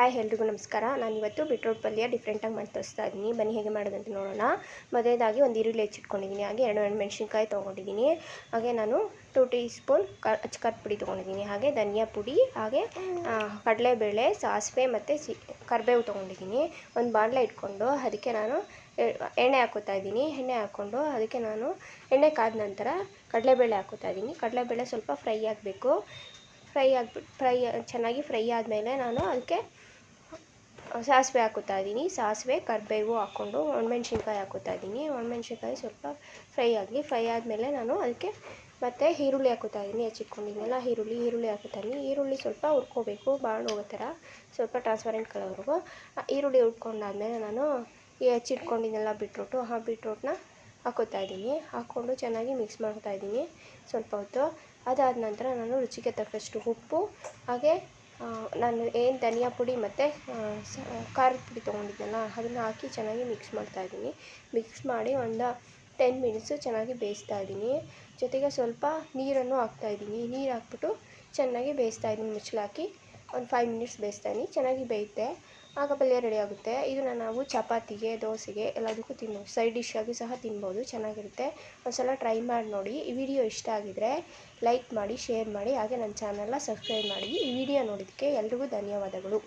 Hi, ಎಲ್ರಿಗೂ ನಮಸ್ಕಾರ. ನಾನು ಇವತ್ತು ಬಿಟ್ರೋಟ್ ಪಲ್ಯ ಡಿಫ್ರೆಂಟಾಗಿ ಮಾಡಿ ತೋರಿಸ್ತಾ ಇದ್ದೀನಿ. ಬನ್ನಿ, ಹೇಗೆ ಮಾಡೋದಂತ ನೋಡೋಣ. ಮೊದಲೇದಾಗಿ ಒಂದು ಈರುಳ್ಳಿ ಹೆಚ್ಚಿಟ್ಕೊಂಡಿದ್ದೀನಿ. ಹಾಗೆ ಎರಡು ಮೆಣಸಿನ್ಕಾಯಿ ತೊಗೊಂಡಿದ್ದೀನಿ. ಹಾಗೆ ನಾನು ಟೂ ಟೀ ಸ್ಪೂನ್ ಕ ಪುಡಿ ತೊಗೊಂಡಿದ್ದೀನಿ. ಹಾಗೆ ಧನಿಯಾ ಪುಡಿ, ಹಾಗೆ ಕಡಲೆಬೇಳೆ, ಸಾಸಿವೆ ಮತ್ತು ಸಿ, ಕರಿಬೇವು ತೊಗೊಂಡಿದ್ದೀನಿ. ಒಂದು ಬಾಣಲೆ ಇಟ್ಕೊಂಡು ಅದಕ್ಕೆ ನಾನು ಎಣ್ಣೆ ಹಾಕೋತಾ ಇದ್ದೀನಿ. ಎಣ್ಣೆ ಹಾಕ್ಕೊಂಡು ಅದಕ್ಕೆ ನಾನು ಎಣ್ಣೆ ಕಾದ ನಂತರ ಕಡಲೆಬೇಳೆ ಹಾಕೋತಾ ಇದ್ದೀನಿ. ಕಡಲೆಬೇಳೆ ಸ್ವಲ್ಪ ಫ್ರೈ ಆಗಬೇಕು. ಫ್ರೈ ಆಗಿಬಿಟ್ಟು ಫ್ರೈ, ಚೆನ್ನಾಗಿ ಫ್ರೈ ಆದಮೇಲೆ ನಾನು ಅದಕ್ಕೆ ಸಾಸಿವೆ ಹಾಕುತ್ತಾ ಇದ್ದೀನಿ. ಸಾಸಿವೆ, ಕರಿಬೇವು ಹಾಕ್ಕೊಂಡು ಒಣಮೆಣ್ಸಿನ್ಕಾಯಿ ಹಾಕೋತಾ ಇದ್ದೀನಿ. ಒಣಮೆಣ್ಸಿನ್ಕಾಯಿ ಸ್ವಲ್ಪ ಫ್ರೈ ಆಗಲಿ ಫ್ರೈ ಆದಮೇಲೆ ನಾನು ಅದಕ್ಕೆ ಮತ್ತು ಈರುಳ್ಳಿ ಹಾಕೋತಾ ಇದ್ದೀನಿ. ಹೆಚ್ಚಿಟ್ಕೊಂಡಿದ್ದೀನಲ್ಲ ಈರುಳ್ಳಿ ಈರುಳ್ಳಿ ಹಾಕೋತಾ ಇದ್ದೀನಿ. ಈರುಳ್ಳಿ ಸ್ವಲ್ಪ ಹುರ್ಕೋಬೇಕು ಹೋಗೋ ಥರ. ಸ್ವಲ್ಪ ಟ್ರಾನ್ಸ್ಪರೆಂಟ್ ಕಲರ್ವರೆಗೂ ಈರುಳ್ಳಿ ಹುರ್ಕೊಂಡಾದ್ಮೇಲೆ ನಾನು ಹೆಚ್ಚಿಟ್ಕೊಂಡಿದ್ದೆಲ್ಲ ಬಿಟ್ರೋಟು ಆ ಬಿಟ್ರೋಟ್ನ ಹಾಕೋತಾ ಇದ್ದೀನಿ. ಹಾಕ್ಕೊಂಡು ಚೆನ್ನಾಗಿ ಮಿಕ್ಸ್ ಮಾಡ್ತಾ ಇದ್ದೀನಿ ಸ್ವಲ್ಪ ಹೊತ್ತು. ಅದಾದ ನಂತರ ನಾನು ರುಚಿಗೆ ತಕ್ಕಷ್ಟು ಉಪ್ಪು, ಹಾಗೆ ನಾನು ಏನು ಧನಿಯಾ ಪುಡಿ ಮತ್ತು ಖಾರದ ಪುಡಿ ತೊಗೊಂಡಿದ್ದೆನಲ್ಲ ಅದನ್ನು ಹಾಕಿ ಚೆನ್ನಾಗಿ ಮಿಕ್ಸ್ ಮಾಡ್ತಾ ಇದ್ದೀನಿ. ಮಿಕ್ಸ್ ಮಾಡಿ ಒಂದು ಟೆನ್ ಮಿನಿಟ್ಸು ಚೆನ್ನಾಗಿ ಬೇಯಿಸ್ತಾ ಇದ್ದೀನಿ. ಜೊತೆಗೆ ಸ್ವಲ್ಪ ನೀರನ್ನು ಹಾಕ್ತಾ ಇದ್ದೀನಿ. ನೀರು ಹಾಕ್ಬಿಟ್ಟು ಚೆನ್ನಾಗಿ ಬೇಯಿಸ್ತಾ ಇದ್ದೀನಿ ಮುಚ್ಚಲಾಕಿ ಒಂದು ಫೈವ್ ಮಿನಿಟ್ಸ್ ಬೇಯಿಸ್ತೀನಿ. ಚೆನ್ನಾಗಿ ಬೇಯುತ್ತೆ ಆಗ ಪಲ್ಯ ರೆಡಿ ಆಗುತ್ತೆ. ಇದನ್ನು ನಾವು ಚಪಾತಿಗೆ, ದೋಸೆಗೆ ಎಲ್ಲದಕ್ಕೂ ತಿನ್ಬೋದು. ಸೈಡ್ ಡಿಶ್ ಆಗಿ ಸಹ ತಿನ್ಬೋದು. ಚೆನ್ನಾಗಿರುತ್ತೆ. ಒಂದ್ಸಲ ಟ್ರೈ ಮಾಡಿ ನೋಡಿ. ಈ ವಿಡಿಯೋ ಇಷ್ಟ ಆಗಿದರೆ ಲೈಕ್ ಮಾಡಿ ಶೇರ್ ಮಾಡಿ, ಹಾಗೆ ನನ್ನ ಚಾನಲ್ನ ಸಬ್ಸ್ಕ್ರೈಬ್ ಮಾಡಿ. ಈ ವಿಡಿಯೋ ನೋಡಿದ್ದಕ್ಕೆ ಎಲ್ರಿಗೂ ಧನ್ಯವಾದಗಳು.